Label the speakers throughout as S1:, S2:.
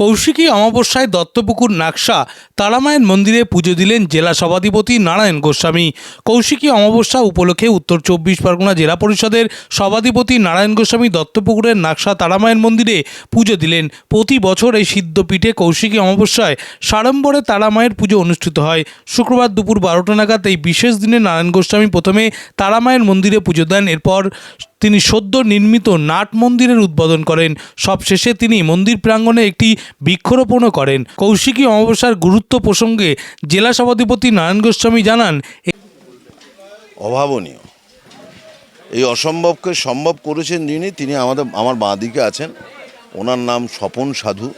S1: কৌশিকী অমাবস্যায় দত্তপুকুর নাকশা তারামায়ের মন্দিরে পুজো দিলেন জেলা সভাধিপতি নারায়ণ গোস্বামী। কৌশিকী অমাবস্যা উপলক্ষে উত্তর চব্বিশ পরগনা জেলা পরিষদের সভাধিপতি নারায়ণ গোস্বামী দত্তপুকুরের নাকশা তারামায়ের মন্দিরে পুজো দিলেন। প্রতি বছর এই সিদ্ধপীঠে কৌশিকী অমাবস্যায় সাড়ম্বরে তারামায়ের পুজো অনুষ্ঠিত হয়। শুক্রবার দুপুর বারোটা নাগাদ এই বিশেষ দিনে নারায়ণ গোস্বামী প্রথমে তারামায়ের মন্দিরে পুজো দেন। এরপর তিনি সদ্য নির্মিত নাট মন্দিরের উদ্বোধন করেন। সবশেষে তিনি মন্দির প্রাঙ্গণে একটি বৃক্ষরোপণও করেন। কৌশিকী অমাবস্যার গুরুত্ব প্রসঙ্গে জেলা সভাধিপতি নারায়ণ গোস্বামী জানান
S2: অভাবনীয়। এই অসম্ভবকে সম্ভব করেছেন যিনি, তিনি আমাদের, আমার বাঁ দিকে আছেন। ওনার নাম স্বপন সাধু।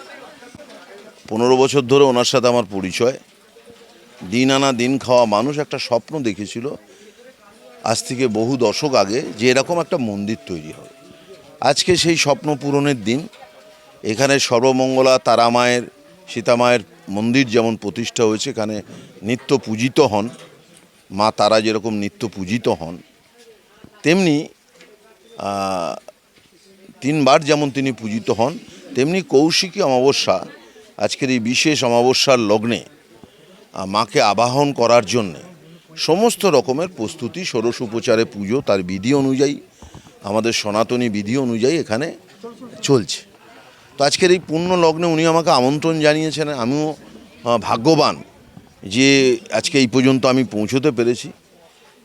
S2: পনেরো বছর ধরে ওনার সাথে আমার পরিচয়। দিন আনা দিন খাওয়া মানুষ একটা স্বপ্ন দেখেছিল। আজ থেকে বহু দশক আগে যে এরকম একটা মন্দির তৈরি হবে আজকে সেই স্বপ্ন পূরণের দিন। এখানে সর্বমঙ্গলা তারামায়ের সীতামায়ের মন্দির যেমন প্রতিষ্ঠা হয়েছে, এখানে নিত্য পূজিত হন। মা তারা যেরকম নিত্য পূজিত হন, তেমনি তিনবার যেমন তিনি পূজিত হন, তেমনি কৌশিকী অমাবস্যা, আজকের এই বিশেষ অমাবস্যার লগ্নে মাকে আবাহন করার জন্যে সমস্ত রকমের প্রস্তুতি, ষোড়শ উপচারে পুজো তার বিধি অনুযায়ী, আমাদের সনাতনী বিধি অনুযায়ী এখানে চলছে। তো আজকের এই পূর্ণ লগ্নে উনি আমাকে আমন্ত্রণ জানিয়েছেন, আমিও ভাগ্যবান যে আজকে এই পর্যন্ত আমি পৌঁছতে পেরেছি।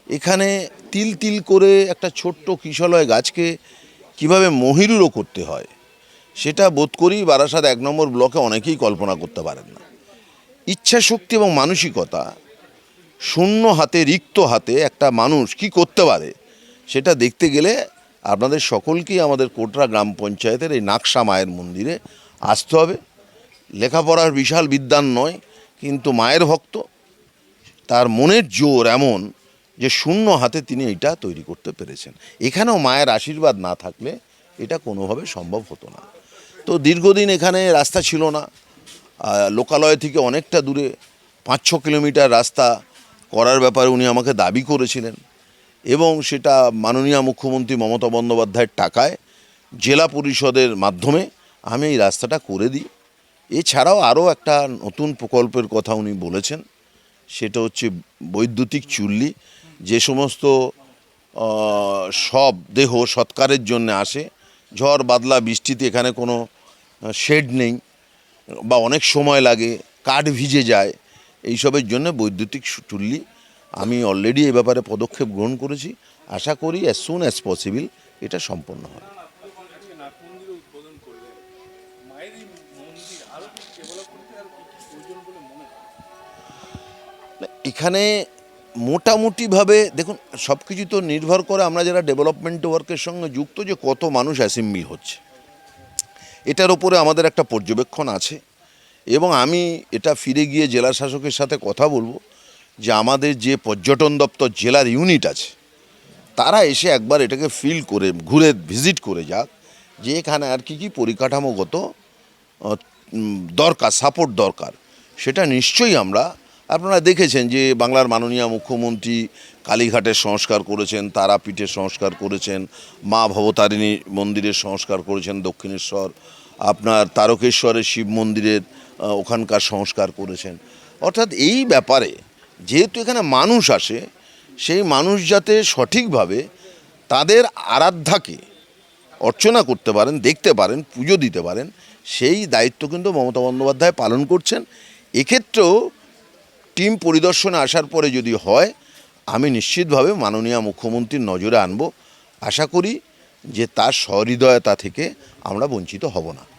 S2: এখানে তিল তিল করে একটা ছোট্ট কিশলয় গাছকে কীভাবে মহিরুরও করতে হয়, সেটা বোধ করি বারাসাত এক নম্বর ব্লকে অনেকেই কল্পনা করতে পারেন না। ইচ্ছা শক্তি এবং মানসিকতা শূন্য হাতে, রিক্ত হাতে একটা মানুষ কি করতে পারে? সেটা দেখতে গেলে আপনাদের সকলকেই আমাদের কোটরা গ্রাম পঞ্চায়েতের এই নাকশা মায়ের মন্দিরে আসতে হবে। লেখাপড়ার বিশাল বিদ্যান নয়, কিন্তু মায়ের ভক্ত। তার মনের জোর এমন যে শূন্য হাতে তিনি এটা তৈরি করতে পেরেছেন। এখানেও মায়ের আশীর্বাদ না থাকলে এটা কোনোভাবে সম্ভব হতো না। তো দীর্ঘদিন এখানে রাস্তা ছিল না। লোকালয় থেকে অনেকটা দূরে পাঁচ ছ কিলোমিটার রাস্তা করার ব্যাপারে উনি আমাকে দাবি করেছিলেন এবং সেটা মাননীয় মুখ্যমন্ত্রী মমতা বন্দ্যোপাধ্যায়ের টাকায় জেলা পরিষদের মাধ্যমে আমি এই রাস্তাটা করে দিই। এছাড়াও আরও একটা নতুন প্রকল্পের কথা উনি বলেছেন, সেটা হচ্ছে বৈদ্যুতিক চুল্লি। যে সমস্ত সব দেহ সৎকারের জন্য আসে, ঝড়, বাদলা, বৃষ্টিতে এখানে কোনো শেড নেই বা অনেক সময় লাগে, কাঠ ভিজে যায়। এইসবের জন্য বৈদ্যুতিক চুল্লি আমি অলরেডি এ ব্যাপারে পদক্ষেপ গ্রহণ করেছি। আশা করি অ্যাজ সুন অ্যাজ পসিবল এটা সম্পন্ন হবে। এখানে মোটামুটিভাবে দেখুন সব কিছু তো নির্ভর করে আমরা যারা ডেভেলপমেন্ট ওয়ার্কের সঙ্গে যুক্ত যে কত মানুষ অ্যাসেম্বলি হচ্ছে। এটার ওপরে আমাদের একটা পর্যবেক্ষণ আছে। এবং আমি এটা ফিরে গিয়ে জেলা শাসকের সাথে কথা বলব যে আমাদের যে পর্যটন দপ্তর জেলার ইউনিট আছে, তারা এসে একবার এটাকে ফিল করে, ঘুরে ভিজিট করে যাক যে এখানে আর কি কি পরিকাঠামোগত দরকার সাপোর্ট দরকার। সেটা নিশ্চয়ই আমরা, আপনারা দেখেছেন যে বাংলার মাননীয় মুখ্যমন্ত্রী কালীঘাটের সংস্কার করেছেন, তারাপীঠের সংস্কার করেছেন, মা ভবতারিণী মন্দিরের সংস্কার করেছেন দক্ষিণেশ্বর আপনার তারকেশ্বরের শিব মন্দিরের ওখানকার সংস্কার করেছেন। অর্থাৎ এই ব্যাপারে যেহেতু এখানে মানুষ আসে, সেই মানুষ যাতে সঠিকভাবে তাদের আরাধ্যাকে অর্চনা করতে পারেন, দেখতে পারেন, পুজো দিতে পারেন, সেই দায়িত্ব কিন্তু মমতা বন্দ্যোপাধ্যায় পালন করছেন। এক্ষেত্রেও টিম পরিদর্শনে আসার পরে যদি হয়, আমি নিশ্চিতভাবে মাননীয় মুখ্যমন্ত্রীর নজরে আনব। আশা করি যে তার সহৃদয়তা থেকে আমরা বঞ্চিত হব না।